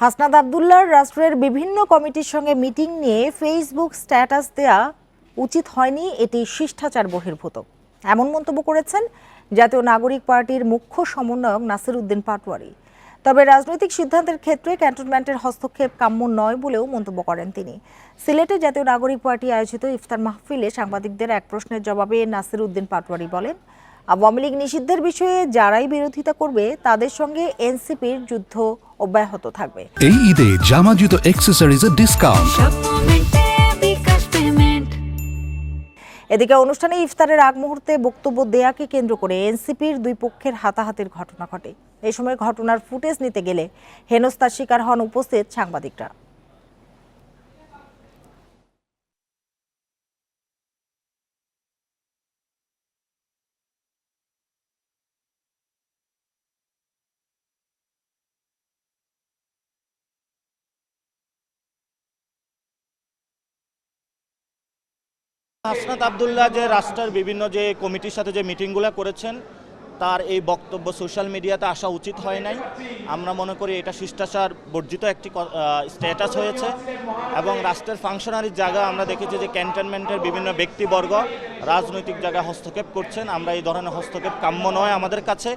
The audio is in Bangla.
হাসনাদ আবদুল্লার রাষ্ট্রের বিভিন্ন কমিটির সঙ্গে মিটিং নিয়ে ফেসবুক স্ট্যাটাস দেয়া উচিত হয়নি এটি শিষ্টাচার বহির্ভূত। এমন মন্তব্য করেছেন জাতীয় নাগরিক পার্টির মুখ্য সমন্বয়ক নাসির উদ্দিন পাটোয়ারি। তবে রাজনৈতিক সিদ্ধান্তের ক্ষেত্রে ক্যান্টনমেন্টের হস্তক্ষেপ কাম্য নয় বলেও মন্তব্য করেন তিনি। সিলেটে জাতীয় নাগরিক পার্টি আয়োজিত ইফতার মাহফিলে সাংবাদিকদের এক প্রশ্নের জবাবে নাসির উদ্দিন পাটোয়ারি বলেন আওয়ামী লীগ নিষিদ্ধের বিষয়ে যারাই বিরোধিতা করবে তাদের সঙ্গে এনসিপির যুদ্ধ অব্যাহত থাকবে। এই ঈদে জামা জুতো অ্যাক্সেসরিজের ডিসকাউন্ট এদিকে অনুষ্ঠানে ইফতারের আগ মুহূর্তে বক্তব্য দেয়াকে কেন্দ্র করে এনসিপির দুই পক্ষের হাতাহাতির ঘটনা ঘটে। এই সময় ঘটনার ফুটেজ নিতে গেলে হেনস্থার শিকার হন উপস্থিত সাংবাদিকরা। হাসনাত আবদুল্লাহ যে রাষ্ট্রের বিভিন্ন যে কমিটির সাথে যে মিটিংগুলো করেছেন, তার এই বক্তব্য সোশ্যাল মিডিয়াতে আসা উচিত হয় নাই। আমরা মনে করি এটা শিষ্টাচার বর্জিত একটি স্ট্যাটাস হয়েছে এবং রাষ্ট্রের ফাংশনারির জায়গা আমরা দেখেছি যে ক্যান্টনমেন্টের বিভিন্ন ব্যক্তিবর্গ রাজনৈতিক জায়গায় হস্তক্ষেপ করছেন। আমরা এই ধরনের হস্তক্ষেপ কাম্য নয় আমাদের কাছে।